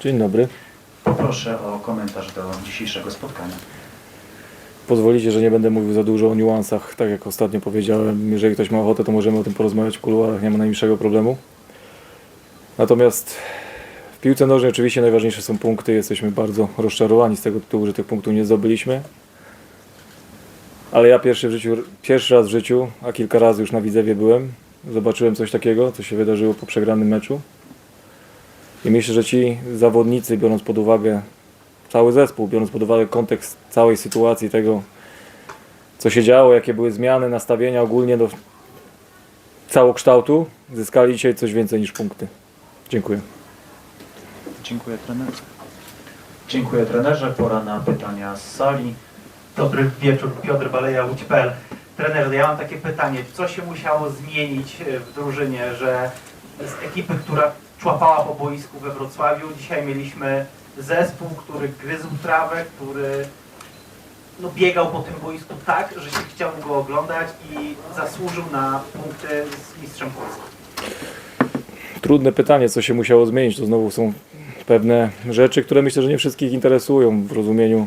Dzień dobry. Poproszę o komentarz do dzisiejszego spotkania. Pozwolicie, że nie będę mówił za dużo o niuansach. Tak jak ostatnio powiedziałem, jeżeli ktoś ma ochotę, to możemy o tym porozmawiać w kuluarach, nie ma najmniejszego problemu. Natomiast w piłce nożnej oczywiście najważniejsze są punkty. Jesteśmy bardzo rozczarowani z tego tytułu, że tych punktów nie zdobyliśmy. Ale ja pierwszy, w życiu, pierwszy raz w życiu, a kilka razy już na Widzewie byłem, zobaczyłem coś takiego, co się wydarzyło po przegranym meczu. I myślę, że ci zawodnicy, biorąc pod uwagę cały zespół, biorąc pod uwagę kontekst całej sytuacji, tego co się działo, jakie były zmiany, nastawienia ogólnie do całokształtu, zyskali dzisiaj coś więcej niż punkty. Dziękuję. Dziękuję trenerze. Dziękuję trenerze. Pora na pytania z sali. Dobry wieczór, Piotr Baleja, Łódź.pl. Trener, ja mam takie pytanie, co się musiało zmienić w drużynie, że z ekipy, która człapała po boisku we Wrocławiu, dzisiaj mieliśmy zespół, który gryzł trawę, który no, biegał po tym boisku tak, że się chciał go oglądać i zasłużył na punkty z mistrzem Polski. Trudne pytanie, co się musiało zmienić. To znowu są pewne rzeczy, które myślę, że nie wszystkich interesują w rozumieniu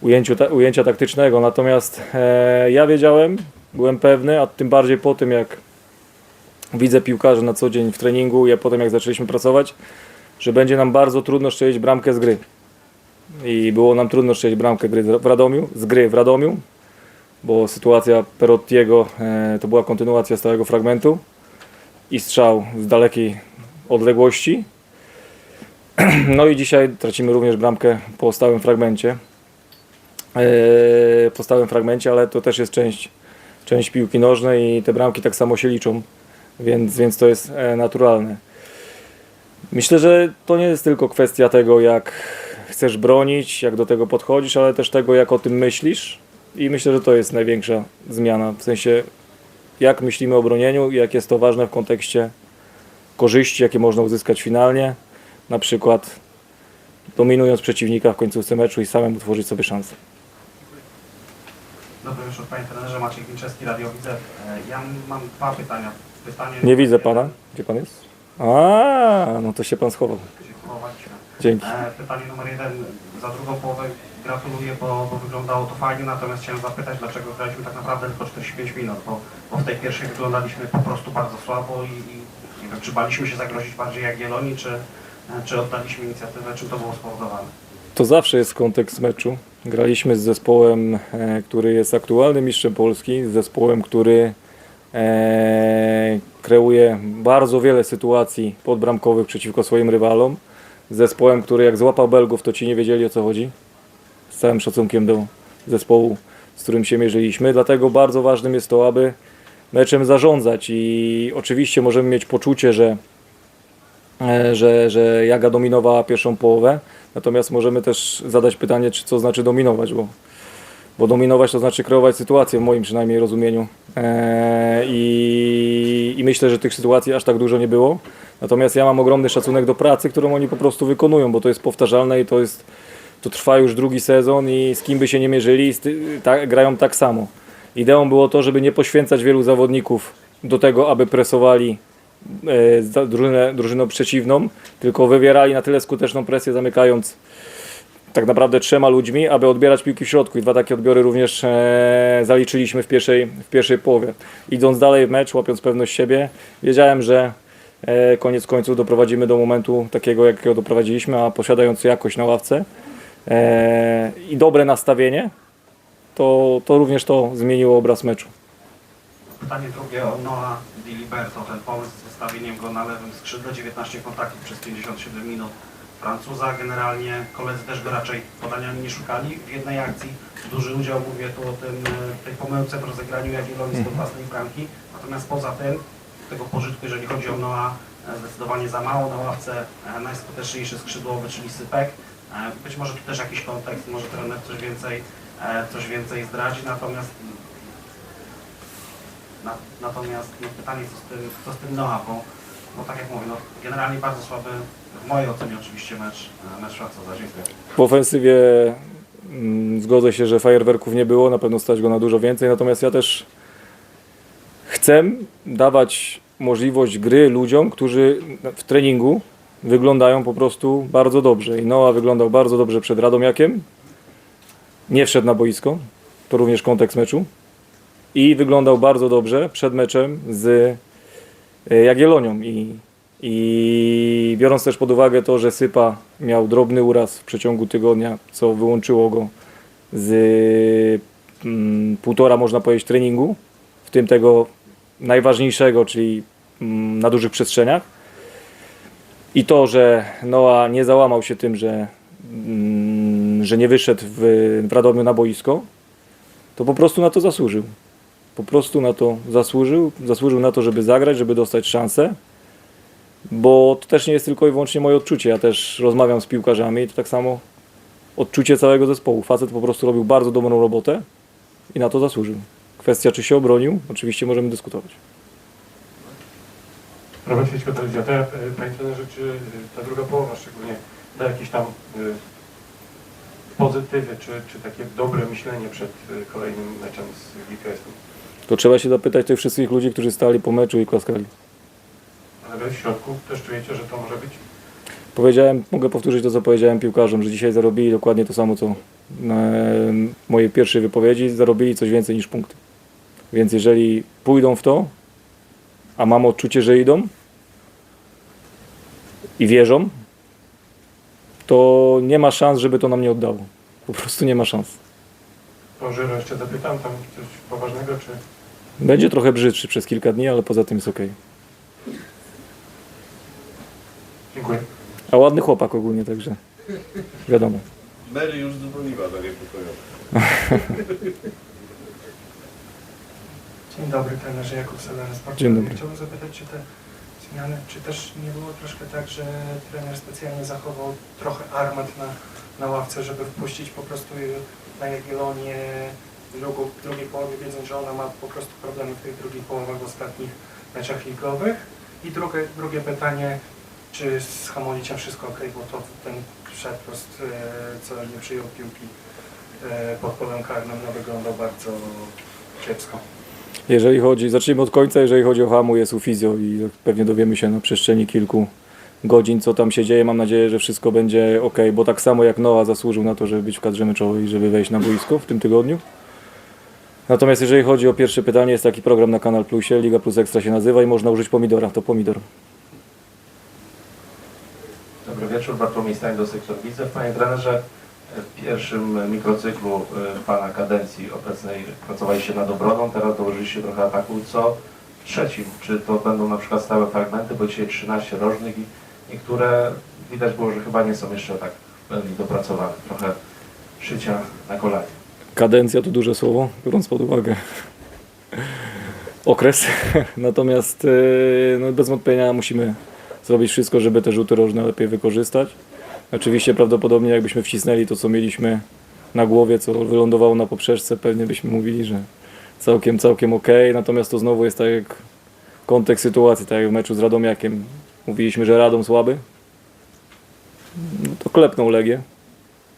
ujęciu, ta, ujęcia taktycznego. Natomiast e, ja wiedziałem, byłem pewny, a tym bardziej po tym, jak widzę piłkarzy na co dzień w treningu i a potem jak zaczęliśmy pracować, że będzie nam bardzo trudno strzelić bramkę z gry. I było nam trudno strzelić bramkę gry w Radomiu, z gry w Radomiu, bo sytuacja Perottiego e, to była kontynuacja stałego fragmentu i strzał z dalekiej odległości. No i dzisiaj tracimy również bramkę po stałym fragmencie. Eee, po stałym fragmencie, ale to też jest część, część piłki nożnej i te bramki tak samo się liczą, więc, więc to jest e, naturalne. Myślę, że to nie jest tylko kwestia tego, jak chcesz bronić, jak do tego podchodzisz, ale też tego, jak o tym myślisz. I myślę, że to jest największa zmiana. W sensie, jak myślimy o bronieniu i jak jest to ważne w kontekście korzyści, jakie można uzyskać finalnie. Na przykład dominując przeciwnika w końcówce meczu i samemu tworzyć sobie szansę. Dobry wieczór Panie Trenerze, Maciej Wilczewski, Radio Widzew. E, Ja mam dwa pytania. Pytanie Nie widzę pana. Gdzie pan jest? A, no to się pan schował. Dzięki. E, Pytanie numer jeden. Za drugą połowę gratuluję, bo, bo wyglądało to fajnie, natomiast chciałem zapytać, dlaczego graliśmy tak naprawdę tylko 45 minut, bo, bo w tej pierwszej wyglądaliśmy po prostu bardzo słabo i, i nie wiem, czy baliśmy się zagrozić bardziej Jagiellonii, czy, e, czy oddaliśmy inicjatywę, czym to było spowodowane. To zawsze jest kontekst meczu. Graliśmy z zespołem, e, który jest aktualnym mistrzem Polski, z zespołem, który e, kreuje bardzo wiele sytuacji podbramkowych przeciwko swoim rywalom. Z zespołem, który jak złapał Belgów, to ci nie wiedzieli o co chodzi. Z całym szacunkiem do zespołu, z którym się mierzyliśmy. Dlatego bardzo ważnym jest to, aby meczem zarządzać i oczywiście możemy mieć poczucie, że e, że, że Jaga dominowała pierwszą połowę. Natomiast możemy też zadać pytanie, czy co znaczy dominować, bo, bo dominować to znaczy kreować sytuację, w moim przynajmniej rozumieniu. Eee, i, I myślę, że tych sytuacji aż tak dużo nie było. Natomiast ja mam ogromny szacunek do pracy, którą oni po prostu wykonują, bo to jest powtarzalne i to jest to trwa już drugi sezon i z kim by się nie mierzyli, grają tak samo. Ideą było to, żeby nie poświęcać wielu zawodników do tego, aby presowali e, drużynę, drużyną przeciwną, tylko wywierali na tyle skuteczną presję, zamykając tak naprawdę trzema ludźmi, aby odbierać piłki w środku. I dwa takie odbiory również e, zaliczyliśmy w pierwszej, w pierwszej połowie. Idąc dalej w mecz, łapiąc pewność siebie, wiedziałem, że e, koniec końców doprowadzimy do momentu takiego, jakiego doprowadziliśmy, a posiadając jakość na ławce e, i dobre nastawienie, to, to również to zmieniło obraz meczu. Pytanie drugie o Noah Diliberto, ten pomysł z wystawieniem go na lewym skrzydle, 19 kontaktów przez 57 minut Francuza. Generalnie koledzy też go raczej podaniami nie szukali. W jednej akcji duży udział, mówię tu o tym, e, tej pomyłce w rozegraniu Jagiellonii z własnej bramki. Natomiast poza tym, tego pożytku, jeżeli chodzi o Noah, e, zdecydowanie za mało. Na ławce e, najskuteczniejszy skrzydłowy, czyli Sypek. Być może tu też jakiś kontekst, może trener coś więcej, coś więcej zdradzi, natomiast na, natomiast no, pytanie, co z tym, co z tym Noah, bo, bo tak jak mówię, no, generalnie bardzo słaby, w mojej ocenie oczywiście mecz, e, mecz Francuza. Dziękuję. W ofensywie mm, zgodzę się, że fajerwerków nie było, na pewno stać go na dużo więcej, natomiast ja też chcę dawać możliwość gry ludziom, którzy w treningu wyglądają po prostu bardzo dobrze. I Noah wyglądał bardzo dobrze przed Radomiakiem. Nie wszedł na boisko. To również kontekst meczu. I wyglądał bardzo dobrze przed meczem z e, Jagiellonią. I, I biorąc też pod uwagę to, że Sypa miał drobny uraz w przeciągu tygodnia, co wyłączyło go z mm, półtora, można powiedzieć, treningu, w tym tego najważniejszego, czyli mm, na dużych przestrzeniach. I to, że Noah nie załamał się tym, że, mm, że nie wyszedł w, w Radomiu na boisko, to po prostu na to zasłużył. Po prostu na to zasłużył. Zasłużył na to, żeby zagrać, żeby dostać szansę. Bo to też nie jest tylko i wyłącznie moje odczucie. Ja też rozmawiam z piłkarzami i to tak samo odczucie całego zespołu. Facet po prostu robił bardzo dobrą robotę i na to zasłużył. Kwestia, czy się obronił, oczywiście możemy dyskutować. Robert Fiedźko, telewizja. Panie trenerze, czy ta druga połowa szczególnie da jakieś tam y, pozytywy, czy, czy takie dobre myślenie przed y, kolejnym meczem z GKS-em? To trzeba się zapytać tych wszystkich ludzi, którzy stali po meczu i klaskali. Ale wy w środku też czujecie, że to może być? Powiedziałem, mogę powtórzyć to, co powiedziałem piłkarzom, że dzisiaj zarobili dokładnie to samo, co e, moje pierwsze wypowiedzi, zarobili coś więcej niż punkty. Więc jeżeli pójdą w to, a mam odczucie, że idą i wierzą, to nie ma szans, żeby to nam nie oddało. Po prostu nie ma szans. Żyro jeszcze zapytam, tam coś poważnego, czy... Będzie trochę brzydszy przez kilka dni, ale poza tym jest ok. Dziękuję. A ładny chłopak ogólnie, także wiadomo. Mary już dzwoniła do niepokojowa. Dzień dobry, trenerze Jakub Selena Sport. Dzień dobry. Chciałbym zapytać, czy te zmiany, czy też nie było troszkę tak, że trener specjalnie zachował trochę armat na, na ławce, żeby wpuścić po prostu na Jagiellonię w drugiej połowie, wiedząc, że ona ma po prostu problemy w tych drugich połowach w ostatnich meczach ligowych. I drugie, drugie pytanie, czy z Hamoliciem wszystko ok, bo to ten przeprost, e, co nie przyjął piłki e, pod polem karnym, no, wyglądał bardzo kiepsko. Jeżeli chodzi, zacznijmy od końca, jeżeli chodzi o Hamu, jest u fizjo i pewnie dowiemy się na przestrzeni kilku godzin, co tam się dzieje. Mam nadzieję, że wszystko będzie ok, bo tak samo jak Noah zasłużył na to, żeby być w kadrze meczowej żeby wejść na boisko w tym tygodniu. Natomiast jeżeli chodzi o pierwsze pytanie, jest taki program na Kanal Plusie, Liga Plus Ekstra się nazywa i można użyć pomidora, to pomidor. Dobry wieczór, Bartłomiej Stań do sektor Widzew. Panie trenerze, w pierwszym mikrocyklu y, Pana kadencji obecnej pracowaliście nad obroną, teraz dołożyliście trochę ataku. Co w trzecim? Czy to będą na przykład stałe fragmenty, bo dzisiaj 13 rożnych i niektóre widać było, że chyba nie są jeszcze tak dopracowane. Trochę szycia na kolanie. Kadencja to duże słowo, biorąc pod uwagę okres. Natomiast e, no, bez wątpienia musimy zrobić wszystko, żeby te rzuty rożne lepiej wykorzystać. Oczywiście prawdopodobnie jakbyśmy wcisnęli to, co mieliśmy na głowie, co wylądowało na poprzeczce, pewnie byśmy mówili, że całkiem, całkiem ok. Natomiast to znowu jest tak jak kontekst sytuacji, tak jak w meczu z Radomiakiem. Mówiliśmy, że Radom słaby. No to klepnął Legię.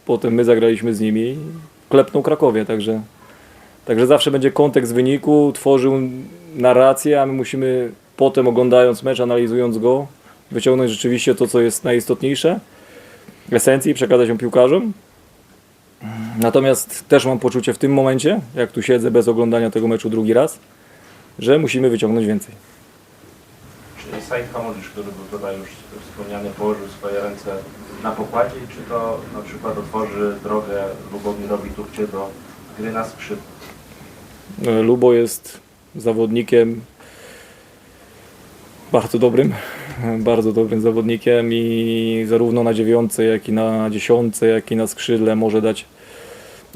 Potem my zagraliśmy z nimi klepnął Krakowie, także, także zawsze będzie kontekst wyniku, tworzył narrację, a my musimy potem oglądając mecz, analizując go, wyciągnąć rzeczywiście to, co jest najistotniejsze, esencji i przekazać ją piłkarzom. Natomiast też mam poczucie w tym momencie, jak tu siedzę bez oglądania tego meczu drugi raz, że musimy wyciągnąć więcej. Said Hamulicz, który był tutaj już wspomniany, położył swoje ręce na pokładzie czy to na przykład otworzy drogę Lubomirowi Turcie do gry na skrzydle? E, Lubo jest zawodnikiem bardzo dobrym, bardzo dobrym zawodnikiem i zarówno na dziewiątce, jak i na dziesiątce, jak i na skrzydle może dać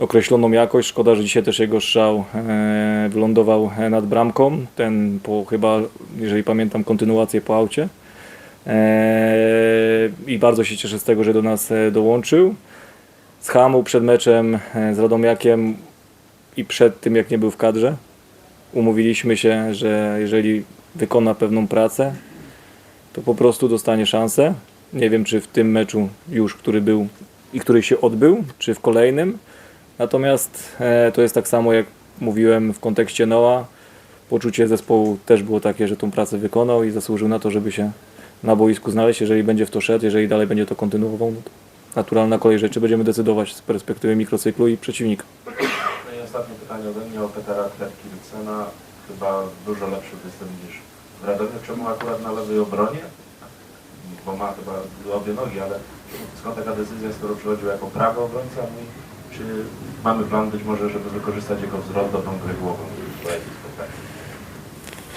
określoną jakość. Szkoda, że dzisiaj też jego strzał e, wylądował e, nad bramką. Ten po chyba, jeżeli pamiętam, kontynuację po aucie. E, I bardzo się cieszę z tego, że do nas dołączył. Z Hamu przed meczem z Radomiakiem i przed tym, jak nie był w kadrze, umówiliśmy się, że jeżeli wykona pewną pracę, to po prostu dostanie szansę. Nie wiem, czy w tym meczu już, który był i który się odbył, czy w kolejnym. Natomiast e, to jest tak samo, jak mówiłem w kontekście Noa. Poczucie zespołu też było takie, że tą pracę wykonał i zasłużył na to, żeby się na boisku znaleźć, jeżeli będzie w to szedł, jeżeli dalej będzie to kontynuował, no to naturalna kolej rzeczy będziemy decydować z perspektywy mikrocyklu i przeciwnika. No i ostatnie pytanie ode mnie o Petera Klerkilcena. Chyba dużo lepszy występ niż w Radomiu. Czemu akurat na lewej obronie? Bo ma chyba obie nogi, ale skąd taka decyzja, skoro przychodził jako prawy obrońca? Czy mamy plan być może, żeby wykorzystać jego wzrost do tą grę głową?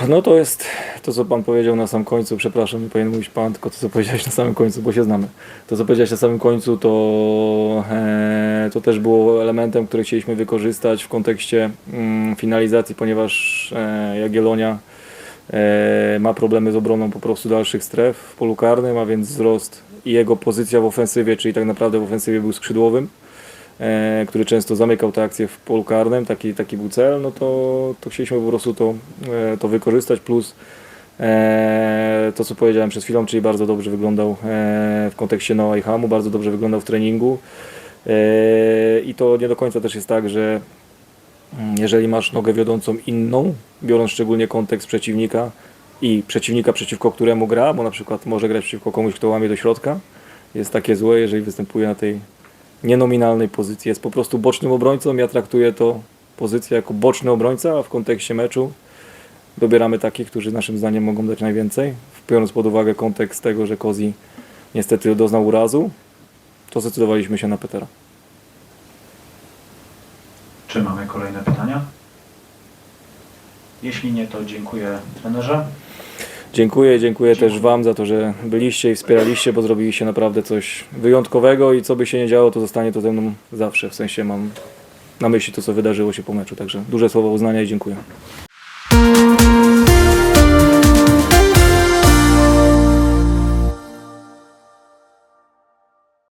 No to jest to, co Pan powiedział na sam końcu, przepraszam, nie powinien mówić Pan, tylko to, co powiedziałeś na samym końcu, bo się znamy. To, co powiedziałeś na samym końcu, to, e, to też było elementem, który chcieliśmy wykorzystać w kontekście mm, finalizacji, ponieważ e, Jagiellonia e, ma problemy z obroną po prostu dalszych stref w polu karnym, a więc wzrost i jego pozycja w ofensywie, czyli tak naprawdę w ofensywie był skrzydłowym, który często zamykał te akcje w polu karnym, taki, taki był cel, no to, to chcieliśmy po prostu to, e, to wykorzystać, plus e, to co powiedziałem przed chwilą, czyli bardzo dobrze wyglądał e, w kontekście Noah i Hamu, bardzo dobrze wyglądał w treningu. E, i to nie do końca też jest tak, że mm, jeżeli masz nogę wiodącą inną, biorąc szczególnie kontekst przeciwnika i przeciwnika przeciwko któremu gra, bo na przykład może grać przeciwko komuś, kto łamie do środka, jest takie złe, jeżeli występuje na tej nienominalnej pozycji. Jest po prostu bocznym obrońcą. Ja traktuję to pozycję jako boczny obrońca, a w kontekście meczu dobieramy takich, którzy naszym zdaniem mogą dać najwięcej. Biorąc pod uwagę kontekst tego, że Kozi niestety doznał urazu, to zdecydowaliśmy się na Petera. Czy mamy kolejne pytania? Jeśli nie, to dziękuję trenerze. Dziękuję, dziękuję też Wam za to, że byliście i wspieraliście, bo zrobiliście naprawdę coś wyjątkowego i co by się nie działo, to zostanie to ze mną zawsze. W sensie mam na myśli to, co wydarzyło się po meczu. Także duże słowo uznania i dziękuję.